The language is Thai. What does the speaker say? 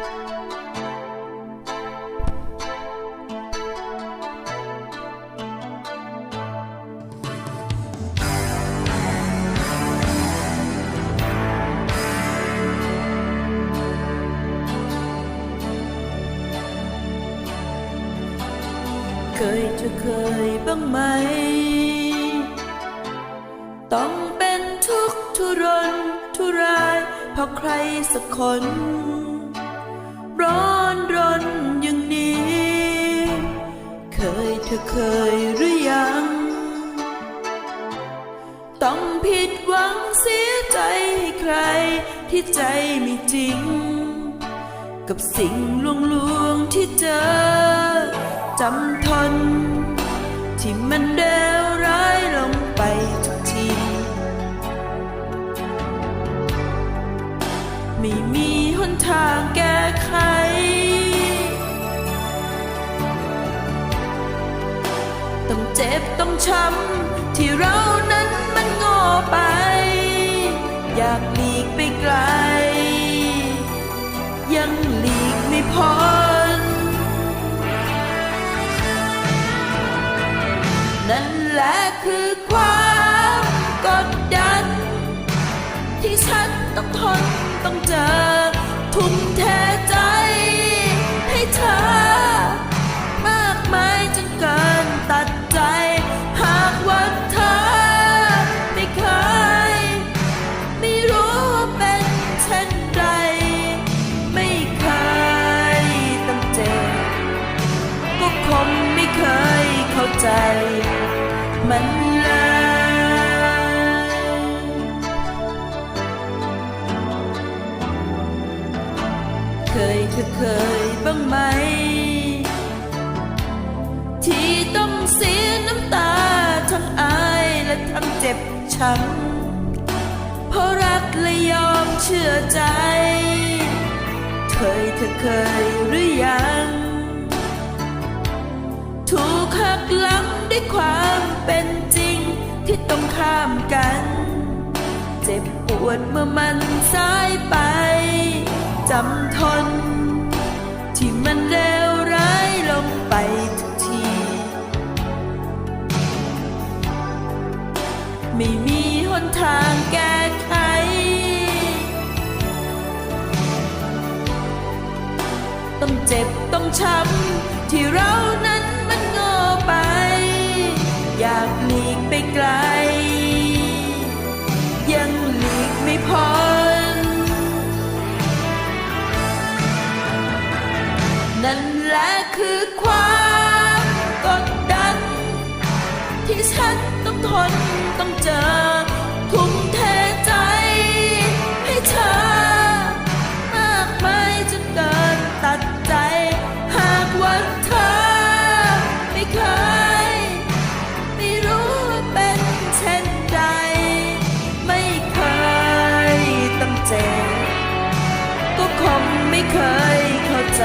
เคยเธอเคยบ้างไหม ต้องเป็นทุกข์ทุรนทุราย เพราะใครสักคน ร้อนรนอย่างนี้ เคยเธอเคยหรือยัง ต้องผิดหวังเสียใจให้ใครที่ใจไม่จริง กับสิ่งลวงลวงที่เจอจำทน ที่มันเลวร้ายลงไปทุกที ไม่มีหนทางแก้ ไขต้องเจ็บต้องช้ำที่เรานั้นมันโง่ไป อยากหลีกไปไกล ยังหลีกไม่พ้นนั่นแหละคือความกดดัน ที่ฉันต้องทนต้องเจอ ทุ่ม มันลยเคยเธอเคยบ้างไหม ที่ต้องเสียน้ำตาทั้งอายและทั้งเจ็บช้ำเพราะรักและยอมเชื่อใจ เคยเธอเคยหรือยัง ข้ามกัน เจ็บปวดเมื่อมันสายไป จำทน ที่มันเลวร้ายลงไปทุกที ไม่มีหนทางแก้ไข ต้องเจ็บต้องช้ำที่เรานั้นมันโง่ไป อยากหลีกไปไกล แหละคือความกดดัน ที่ฉันต้องทนต้องเจอ ทุ่มเทใจให้เธอ มากมายจนเกินตัดใจ หากว่าเธอไม่เคย ไม่รู้ว่าเป็นเช่นใด ไม่เคยตั้งเจ็บก็คงไม่เคยเข้าใจ